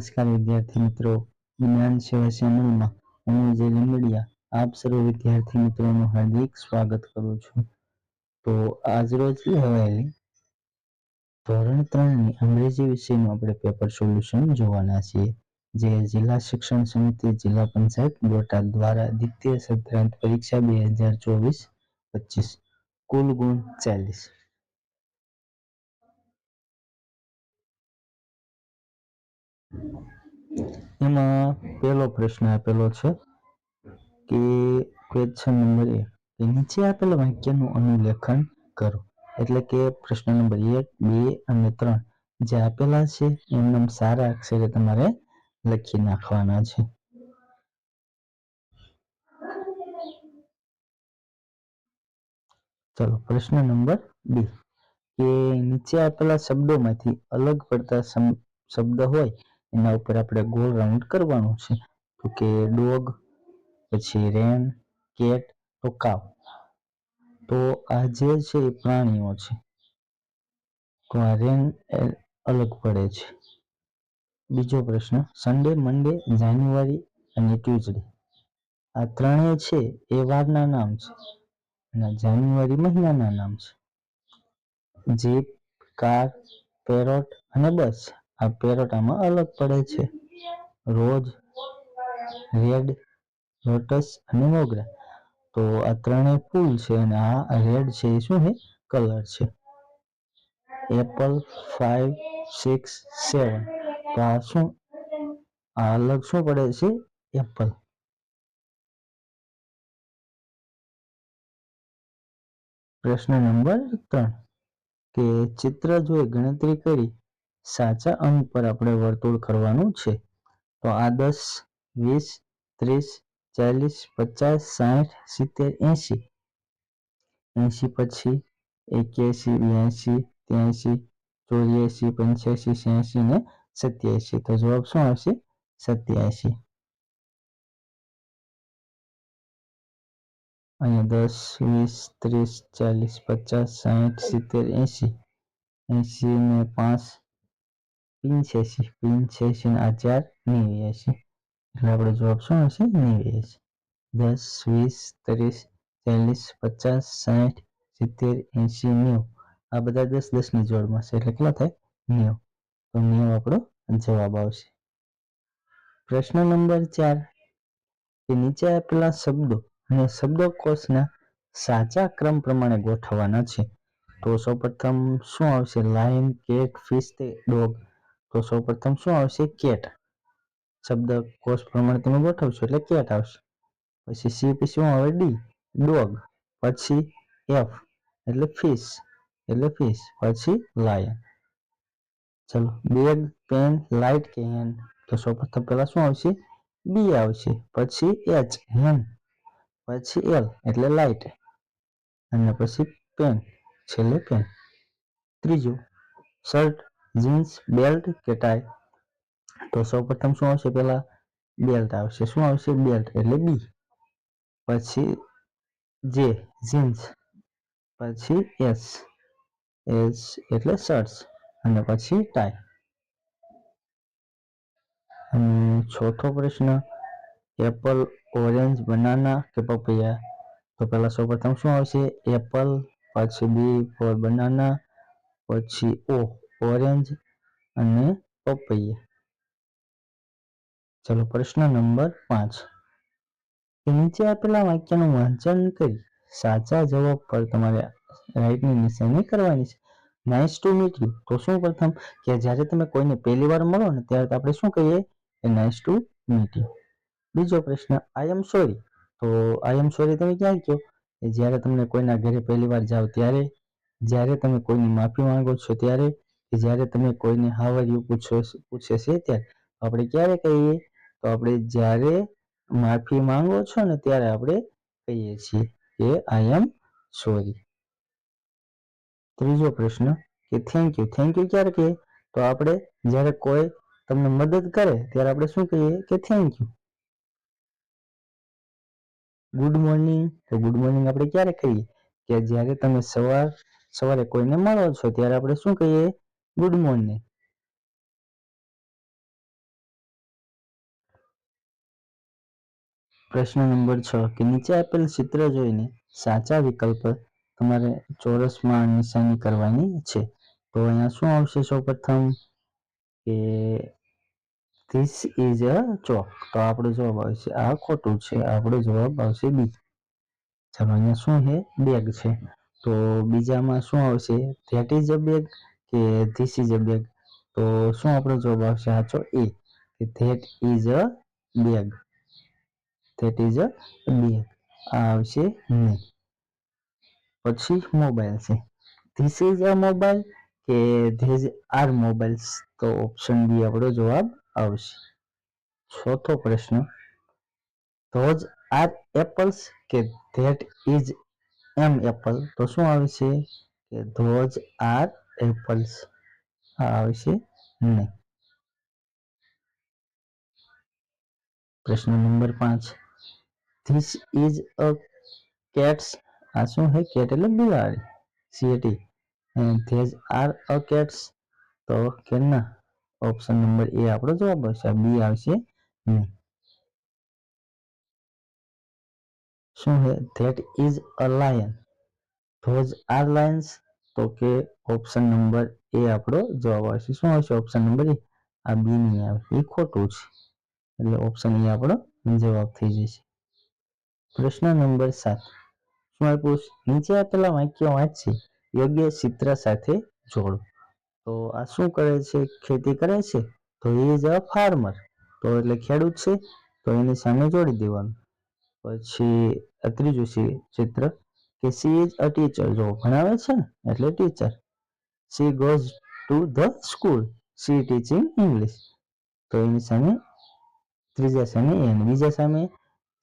નમસ્કાર વિદ્યાર્થી મિત્રો. જ્ઞાન સેવા ચેનલમાં હું જે લીમડિયા આપ સર્વ વિદ્યાર્થી મિત્રોનું હાર્દિક સ્વાગત કરું છું. તો આજરોજ લેવાયેલી ધોરણ ત્રણની અંગ્રેજી વિષયનું આપણે પેપર સોલ્યુશન જોવાના છીએ. જે જિલ્લા શિક્ષણ સમિતિ, જિલ્લા પંચાયત બોટાદ દ્વારા દ્વિતીય સત્રાંત પરીક્ષા બે હજાર ચોવીસ પચીસ. કુલ ગુણ ચાલીસ. એમાં પહેલો પ્રશ્ન આપેલો છે કે ક્વેશ્ચન નંબર એક નીચે આપેલા વાક્યનું અનુલેખન કરો. એટલે કે પ્રશ્ન નંબર એક, બે અને ત્રણ જે આપેલા છે એમના સારા અક્ષરે તમારે લખી નાખવાના છે. ચલો, પ્રશ્ન નંબર બે, કે નીચે આપેલા શબ્દોમાંથી અલગ પડતા શબ્દ હોય એના ઉપર આપણે ગોળ રાઉન્ડ કરવાનું છે. તો કે ડોગ, પછી રેન, કેટ, તો કાવ. તો આ જે છે એ પ્રાણીઓ છે. તો આ રેન અલગ પડે છે. બીજો પ્રશ્ન સન્ડે મંડે જાન્યુઆરી અને ટ્યુઝડે આ ત્રણેય છે એ વારના નામ છે અને જાન્યુઆરી મહિનાના નામ છે. જીપ, કાર, પેરોટ અને બસ. આ પેરોટ આમાં અલગ પડે છે. રોજ રેડ લોટસ અને મોગરા. તો આ ત્રણેય ફૂલ છે અને આ રેડ છે એ શું છે? કલર છે. Apple five six seven. તો આ શું? આ અલગ શું પડે છે? એપલ. પ્રશ્ન નંબર ત્રણ. કે ચિત્ર જોઈ ગણતરી કરી સાચા અંક પર આપણે વર્તુળ કરવાનું છે. તો આ દસ, વીસ, ત્રીસ, ચાલીસ, પચાસ, સાઠ, સિત્તેર, એંશી. એંશી પછી એક્યાસી બ્યાસી ત્યાસી ચોર્યાસી પંચ્યાસી છ્યાસી ને સત્યાસી તો જવાબ શું આવશે? સત્યાસી અહીંયા દસ, વીસ, ત્રીસ, ચાલીસ, પચાસ, સાઠ, સિત્તેર, એંશી. એંશી ને પાંચ પંચ્યાસી પંચ્યાસી આ ચાર નેવ્યાસી એટલે આપણો જવાબ શું હશે નેવ્યાસી દસ, વીસ, ત્રીસ, ચાલીસ, પચાસ, સાઠ, સિત્તેર, એંશી, નેવું. આ બધા દસ દસની જોડમાં છે. એટલે કેટલા થાય? નેવું. તો નેવું આપણો જવાબ આવશે. પ્રશ્ન નંબર ચાર. કે નીચે આપેલા શબ્દો અને શબ્દકોશના સાચા ક્રમ પ્રમાણે ગોઠવવાના છે. તો સૌપ્રથમ શું આવશે? Lion cat fish dog. તો સૌપ્રથમ શું આવશે? કેટ. શબ્દ કોષ પ્રમાણે તમે ગોઠવશો એટલે કેટ આવશે. પછી સી શું આવે? D dog. પછી એફ એટલે ફિશ. એટલે ફિશ. પછી લાયન. ચલો, બેગ, પેન, લાઇટ કે હેન. તો સૌપ્રથમ પહેલા શું આવશે? બી આવશે. પછી એચ હેન. પછી એલ એટલે લાઇટ. અને પછી પેન. છેલ્લે પેન. ત્રીજું, શર્ટ. જીન્સ, બેલ્ટ કે ટાઈ તો સૌપ્રથમ શું આવશે? પહેલા બેલ્ટ આવશે. શું આવશે? બેલ્ટ એટલે બી પછી જે જીન્સ. પછી એસ એસ એટલે શર્ટ્સ. અને પછી ટાઈ અને ચોથો પ્રશ્ન, એપલ, ઓરેન્જ, બનાના કે પપૈયા? તો પહેલા સૌપ્રથમ શું આવશે? એપલ, પછી બી ફોર બનાના, પછી ઓ. ઓરેન્જ અને પપૈયા. ચલો પ્રશ્ન નંબર પાંચ. નીચે આપેલા વાક્યનું વાંચન કરી સાચા જવાબ પર તમારે રાઈટની નિશાની કરવાની છે. નાઇસ ટુ મીટ યુ તો શું પ્રથમ? કે જ્યારે તમે કોઈને પહેલી વાર મળો ને ત્યારે આપણે શું કહીએ? કે નાઇસ ટુ મીટ યુ બીજો પ્રશ્ન આઈ એમ સોરી તો આઈ એમ સોરી તમે ક્યાં કહો? કે જ્યારે તમને કોઈના ઘરે પહેલી વાર જાઓ ત્યારે, જ્યારે તમે કોઈની માફી માંગો છો ત્યારે કે જ્યારે તમે કોઈને હાવર્યું પૂછો પૂછે છે ત્યારે આપણે ક્યારે કહીએ? તો આપણે જ્યારે માફી માંગો છો ને ત્યારે આપણે કહીએ છીએ કે આઈ એમ સોરી ત્રીજો પ્રશ્ન કે થેન્ક યુ થેન્ક યુ ક્યારે કહીએ? તો આપણે જ્યારે કોઈ તમને મદદ કરે ત્યારે આપણે શું કહીએ? કે થેન્ક યુ ગુડ મોર્નિંગ તો ગુડ મોર્નિંગ આપણે ક્યારે કહીએ? કે જ્યારે તમે સવાર, સવારે કોઈને મળો છો ત્યારે આપણે શું કહીએ? ગુડ મોર્નિંગ પ્રશ્ન નંબર છ. કે નીચે આપેલ ચિત્ર જોઈને સાચા વિકલ્પ તમારે ચોરસમાં નિશાની કરવાની છે. તો અહીંયા શું આવશે સૌ પ્રથમ કે ધીસ ઇઝ અ ચોક તો આપણો જવાબ આવશે આ ખોટું છે. આપણો જવાબ આવશે બી ચાલો, અહીંયા શું છે? બેગ છે. તો બીજામાં શું આવશે? ધેટ ઇઝ અ બેગ કે ધીસ ઇઝ અ બેગ તો શું આપણો જવાબ આવશે? સાચો એ, કે that is a bag that is a bag આ આવશે નહીં પછી મોબાઈલ છે. ધીસ ઇઝ અ મોબાઈલ કે ધીઝ આર મોબાઈલ્સ તો ઓપ્શન બી આપણો જવાબ આવશે. ચોથો પ્રશ્ન. ધોઝ આર એપલ્સ કે ધેટ ઇઝ એમ એપલ તો શું આવશે? કે ધોઝ આર એપલ્સ આવશે નહીં. પ્રશ્ન નંબર પાંચ. ધીસ ઇઝ અ કેટ્સ આ શું છે કેટ એટલે બિલાડી. C A T these are a cats તો કે ના? ઓપ્શન નંબર એ આપણો જવાબ આવશે બી આવશે? નહીં. શું છે that is a lion those are lions તો કે ઓપ્શન નંબર એ આપણો જવાબ આવશે. શું આવશે? Option number A. આ બી નહીં આવે એ ખોટું છે. એટલે ઓપ્શન એ આપણો જવાબ થઈ જશે. પ્રશ્ન નંબર સાત. શું આપ્યું? નીચે આપેલા વાક્યો વાંચશે યોગ્ય ચિત્ર સાથે જોડો. તો આ શું કરે છે? ખેતી કરે છે? તો એ જ ફાર્મર તો એટલે ખેડૂત છે. તો એની સામે જોડી દેવાનું. પછી ત્રીજું છે ચિત્ર. કે સી ઇઝ અ ટીચર જો ભણાવે છે ને, એટલે teacher she goes to the school she teaching English તો એની સામે ત્રીજા સામે એ બીજા સામે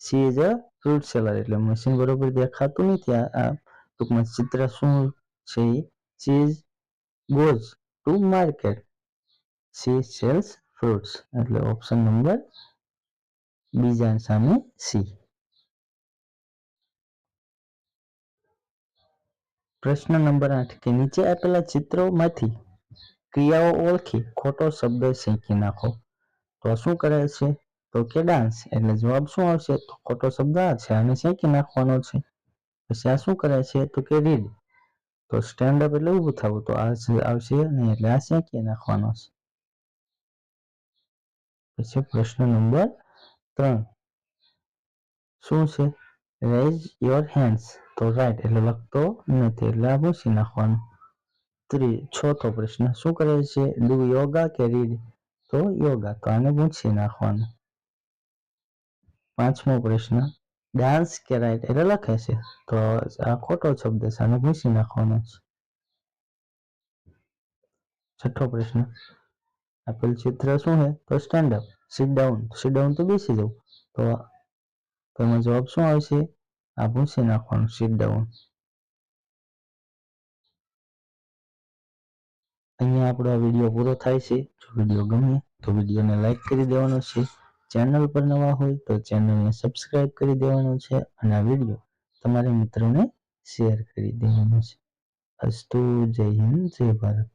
she is a fruit seller એટલે મશીન બરોબર દેખાતું નથી. આ ટૂંકમાં ચિત્ર શું છે? She is goes to market she sells fruits એટલે ઓપ્શન નંબર બીજા સામે સી પ્રશ્ન નંબર આઠ કે નીચે આપેલા ચિત્રોમાંથી ક્રિયાઓ ઓળખી ખોટો શબ્દ શેકી નાખો. તો શું કરે છે? તો કે ડાન્સ એટલે જવાબ શું આવશે? તો ખોટો શબ્દ આ છે અને શેકી નાખવાનો છે. પછી આ શું કરે છે? તો કે રીડ તો સ્ટેન્ડ અપ એટલે ઊભું થવું, તો આ છે- આવશે નહીં, એટલે આ શેકી નાખવાનો છે. પછી પ્રશ્ન નંબર ત્રણ. શું છે? રેઝ યોર હેન્ડ્સ તો રાઈટ એટલે લખતો નથી. એટલે આ ભૂસી નાખવાનું. ત્રી ચોથો પ્રશ્ન શું કરે છે? ડુ યોગા કે રીડ? તો યોગા. તો આને ભૂસી નાખવાનું. પાંચમો પ્રશ્ન. ડાન્સ કે રાઈટ? એટલે લખે છે. તો આ ખોટો શબ્દ છે. આને ભૂસી નાખવાનો છે. છઠ્ઠો પ્રશ્ન. આપેલ ચિત્ર શું છે? તો stand up sit down sit down તો બેસી જવું. તો તેમાં જવાબ શું આવશે? આ ભૂસી નાખવાનું સીટ ડાઉન અહીંયા આપણો આ વીડિયો પૂરો થાય છે. જો વીડિયો ગમે તો વિડીયોને લાઇક કરી દેવાનો છે. ચેનલ પર નવા હોય તો ચેનલને સબસ્ક્રાઇબ કરી દેવાનો છે અને આ વીડિયો તમારા મિત્રોને શેર કરી દેવાનો છે. અસ્તુ જય હિન્દ, જય ભારત.